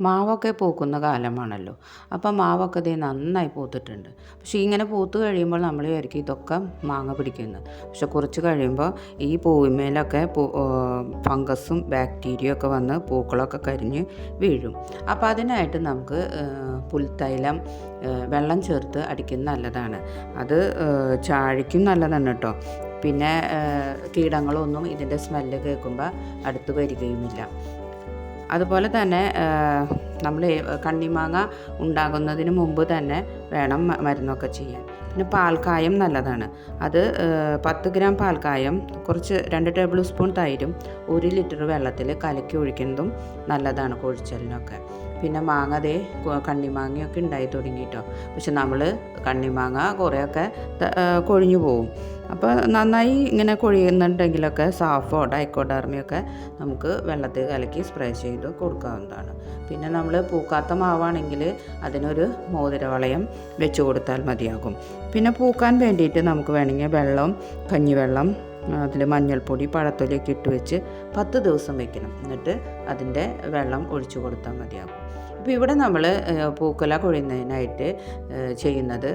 മാവൊക്കെ പൂക്കുന്ന കാലമാണല്ലോ. അപ്പോൾ മാവൊക്കെ ദേ നന്നായി പൂത്തിട്ടുണ്ട്. പക്ഷേ ഇങ്ങനെ പൂത്ത് കഴിയുമ്പോൾ നമ്മൾ വിചാരിക്കും ഇതൊക്കെ മാങ്ങ പിടിക്കുന്നത് പക്ഷെ കുറച്ച് കഴിയുമ്പോൾ ഈ പൂവിന്മേലൊക്കെ ഫംഗസും ബാക്ടീരിയ ഒക്കെ വന്ന് പൂക്കളൊക്കെ കരിഞ്ഞ് വീഴും. അപ്പോൾ അതിനായിട്ട് നമുക്ക് പുൽത്തൈലം വെള്ളം ചേർത്ത് അടിക്കുന്നത് നല്ലതാണ്. അത് ചാഴിക്കും നല്ലതാണ് കേട്ടോ. പിന്നെ കീടങ്ങളൊന്നും ഇതിന്റെ സ്മെല്ല് കേൾക്കുമ്പോൾ അടുത്ത് വരികയുമില്ല. അതുപോലെ തന്നെ നമ്മൾ കണ്ണിമാങ്ങ ഉണ്ടാകുന്നതിന് മുമ്പ് തന്നെ വേണം മരുന്നൊക്കെ ചെയ്യാൻ. പിന്നെ പാൽക്കായം നല്ലതാണ്. അത് പത്ത് ഗ്രാം പാൽക്കായം കുറച്ച് രണ്ട് ടേബിൾ സ്പൂൺ തൈരും ഒരു ലിറ്റർ വെള്ളത്തിൽ കലക്കി ഒഴിക്കുന്നതും നല്ലതാണ് കൊഴിച്ചലിനൊക്കെ പിന്നെ മാങ്ങ കണ്ണിമാങ്ങയൊക്കെ ഉണ്ടായി തുടങ്ങിയിട്ടോ പക്ഷെ നമ്മൾ കണ്ണിമാങ്ങ കുറേയൊക്കെ കൊഴിഞ്ഞു പോവും. അപ്പോൾ നന്നായി ഇങ്ങനെ കൊഴിയുന്നുണ്ടെങ്കിലൊക്കെ സാഫോ ഡൈക്കോഡർമിയൊക്കെ നമുക്ക് വെള്ളത്തിൽ കലക്കി സ്പ്രേ ചെയ്ത് കൊടുക്കാവുന്നതാണ്. പിന്നെ നമ്മൾ പൂക്കാത്ത മാവാണെങ്കിൽ അതിനൊരു മോതിരവളയം വെച്ച് കൊടുത്താൽ മതിയാകും. പിന്നെ പൂക്കാൻ വേണ്ടിയിട്ട് നമുക്ക് വേണമെങ്കിൽ വെള്ളം കഞ്ഞിവെള്ളം അതിൽ മഞ്ഞൾപ്പൊടി പഴത്തൊലിയൊക്കെ ഇട്ട് വെച്ച് പത്ത് ദിവസം വെക്കണം. എന്നിട്ട് അതിന്റെ വെള്ളം ഒഴിച്ചു കൊടുത്താൽ മതിയാകും. ഇപ്പോൾ ഇവിടെ നമ്മൾ പൂക്കല കൊഴിയുന്നതിനായിട്ട് ചെയ്യുന്നത്.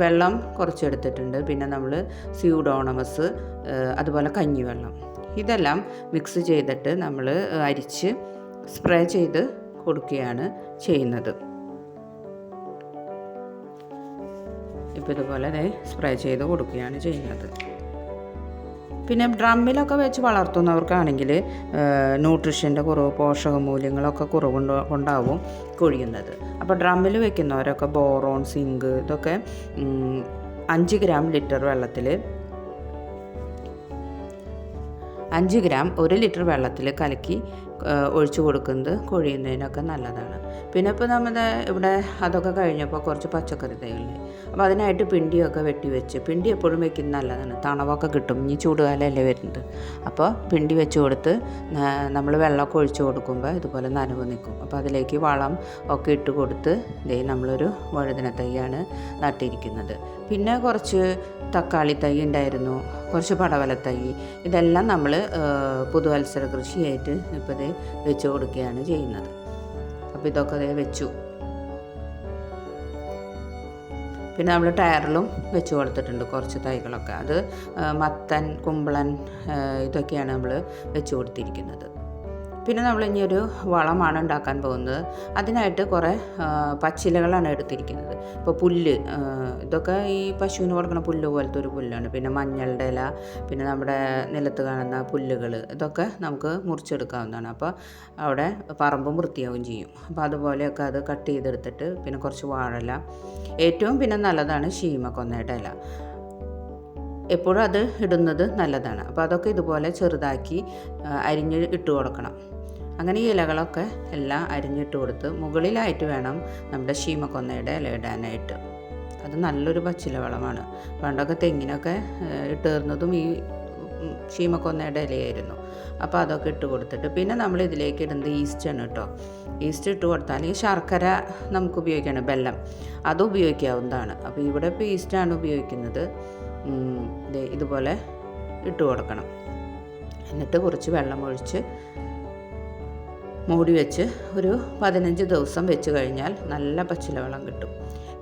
വെള്ളം കുറച്ചെടുത്തിട്ടുണ്ട്. പിന്നെ നമ്മൾ സ്യൂഡോണമസ് അതുപോലെ കഞ്ഞിവെള്ളം. ഇതെല്ലാം മിക്സ് ചെയ്തിട്ട് നമ്മൾ അരിച്ച് സ്പ്രേ ചെയ്ത് കൊടുക്കുകയാണ് ചെയ്യുന്നത്. ഇപ്പോൾ ഇതുപോലെ സ്പ്രേ ചെയ്ത് കൊടുക്കുകയാണ് ചെയ്യുന്നത്. പിന്നെ ഡ്രമ്മിലൊക്കെ വെച്ച് വളർത്തുന്നവർക്കാണെങ്കിൽ ന്യൂട്രിഷന്റെ കുറവ് പോഷക മൂല്യങ്ങളൊക്കെ കുറവുണ്ട് കൊണ്ടാവും കൊഴിയുന്നത്. അപ്പോൾ ഡ്രമ്മിൽ വെക്കുന്നവരൊക്കെ ബോറോൺ സിങ്ക് ഇതൊക്കെ അഞ്ച് ഗ്രാം ലിറ്റർ വെള്ളത്തിൽ അഞ്ച് ഗ്രാം ഒരു ലിറ്റർ വെള്ളത്തിൽ കലക്കി ഒഴിച്ചു കൊടുക്കുന്നത് കൊഴിയുന്നതിനൊക്കെ നല്ലതാണ്. പിന്നെ ഇപ്പോൾ നമ്മുടെ ഇവിടെ അതൊക്കെ കഴിഞ്ഞപ്പോൾ കുറച്ച് പച്ചക്കറി തൈകളിൽ അപ്പോൾ അതിനായിട്ട് പിണ്ടിയൊക്കെ വെട്ടി വെച്ച് പിണ്ടി എപ്പോഴും വെക്കുന്നത് നല്ലതാണ്. തണവൊക്കെ കിട്ടും ഇനി ചൂടുകാലമല്ലേ വരുന്നത്. അപ്പോൾ പിണ്ടി വെച്ച് കൊടുത്ത് നമ്മൾ വെള്ളമൊക്കെ ഒഴിച്ച് കൊടുക്കുമ്പോൾ ഇതുപോലെ നനവ് നിൽക്കും. അപ്പോൾ അതിലേക്ക് വളം ഒക്കെ ഇട്ട് കൊടുത്ത് ദേ നമ്മളൊരു വഴുതന തൈയാണ് നട്ടിരിക്കുന്നത്. പിന്നെ കുറച്ച് തക്കാളി തൈ ഉണ്ടായിരുന്നു. കുറച്ച് പടവലത്തൈ ഇതെല്ലാം നമ്മൾ പുതുവത്സര കൃഷിയായിട്ട് ഇപ്പോൾ ഇത് വെച്ച് കൊടുക്കുകയാണ് ചെയ്യുന്നത്. അപ്പോൾ ഇതൊക്കെ ദേ വെച്ചു. പിന്നെ നമ്മൾ ടയറിലും വെച്ച് കൊടുത്തിട്ടുണ്ട് കുറച്ച് തൈകളൊക്കെ. അത് മത്തൻ കുമ്പളൻ ഇതൊക്കെയാണ് നമ്മൾ വെച്ച് കൊടുത്തിരിക്കുന്നത്. പിന്നെ നമ്മൾ ഇനി ഒരു വളമാണ് ഉണ്ടാക്കാൻ പോകുന്നത്. അതിനായിട്ട് കുറേ പച്ചിലകളാണ് എടുത്തിരിക്കുന്നത്. ഇപ്പോൾ പുല്ല് ഇതൊക്കെ ഈ പശുവിന് കൊടുക്കുന്ന പുല്ല് പോലത്തെ ഒരു പുല്ലാണ്. പിന്നെ മഞ്ഞളുടെ ഇല പിന്നെ നമ്മുടെ നിലത്ത് കാണുന്ന പുല്ലുകൾ ഇതൊക്കെ നമുക്ക് മുറിച്ചെടുക്കാവുന്നതാണ്. അപ്പോൾ അവിടെ പറമ്പും വൃത്തിയാവും ചെയ്യും. അപ്പോൾ അതുപോലെയൊക്കെ അത് കട്ട് ചെയ്തെടുത്തിട്ട് പിന്നെ കുറച്ച് വാഴല ഏറ്റവും പിന്നെ നല്ലതാണ് ശീമക്കൊന്നയുടെ ഇല. എപ്പോഴും അത് ഇടുന്നത് നല്ലതാണ്. അപ്പോൾ അതൊക്കെ ഇതുപോലെ ചെറുതാക്കി അരിഞ്ഞ് ഇട്ട് കൊടുക്കണം. അങ്ങനെ ഈ ഇലകളൊക്കെ എല്ലാം അരിഞ്ഞിട്ട് കൊടുത്ത് മുകളിലായിട്ട് വേണം നമ്മുടെ ശീമക്കൊന്നയുടെ ഇല ഇടാനായിട്ട്. അത് നല്ലൊരു പച്ചില വളമാണ് പണ്ടൊക്കെ തെങ്ങിനൊക്കെ ഇട്ടേർന്നതും ഈ ശീമക്കൊന്നയുടെ ഇലയായിരുന്നു. അപ്പോൾ അതൊക്കെ ഇട്ട് കൊടുത്തിട്ട് പിന്നെ നമ്മൾ ഇതിലേക്ക് ഇടുന്നത് ഈസ്റ്റാണ് കേട്ടോ. ഈസ്റ്റ് ഇട്ട് കൊടുത്താൽ ഈ ശർക്കര നമുക്ക് ഉപയോഗിക്കണം ബെല്ലം. അത് ഉപയോഗിക്കാവുന്നതാണ്. അപ്പോൾ ഇവിടെ ഇപ്പോൾ ഈസ്റ്റാണ് ഉപയോഗിക്കുന്നത്. ഇതുപോലെ ഇട്ട് കൊടുക്കണം. എന്നിട്ട് കുറച്ച് വെള്ളം ഒഴിച്ച് മൂടി വെച്ച് ഒരു പതിനഞ്ച് ദിവസം വെച്ച് കഴിഞ്ഞാൽ നല്ല പച്ചില വെള്ളം കിട്ടും.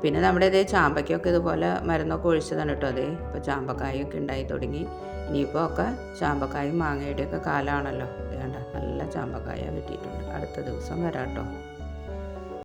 പിന്നെ നമ്മുടെ ഇതേ ചാമ്പയ്ക്കൊക്കെ ഇതുപോലെ മരുന്നൊക്കെ ഒഴിച്ചതാണ് കേട്ടോ അതേ ഇപ്പോൾ ചാമ്പക്കായൊക്കെ ഉണ്ടായി തുടങ്ങി. ഇനിയിപ്പോൾ ഒക്കെ ചാമ്പക്കായും മാങ്ങയുടെയൊക്കെ കാലമാണല്ലോ വേണ്ട നല്ല ചാമ്പക്കായ കിട്ടിയിട്ടുണ്ട്. അടുത്ത ദിവസം വരാം കേട്ടോ.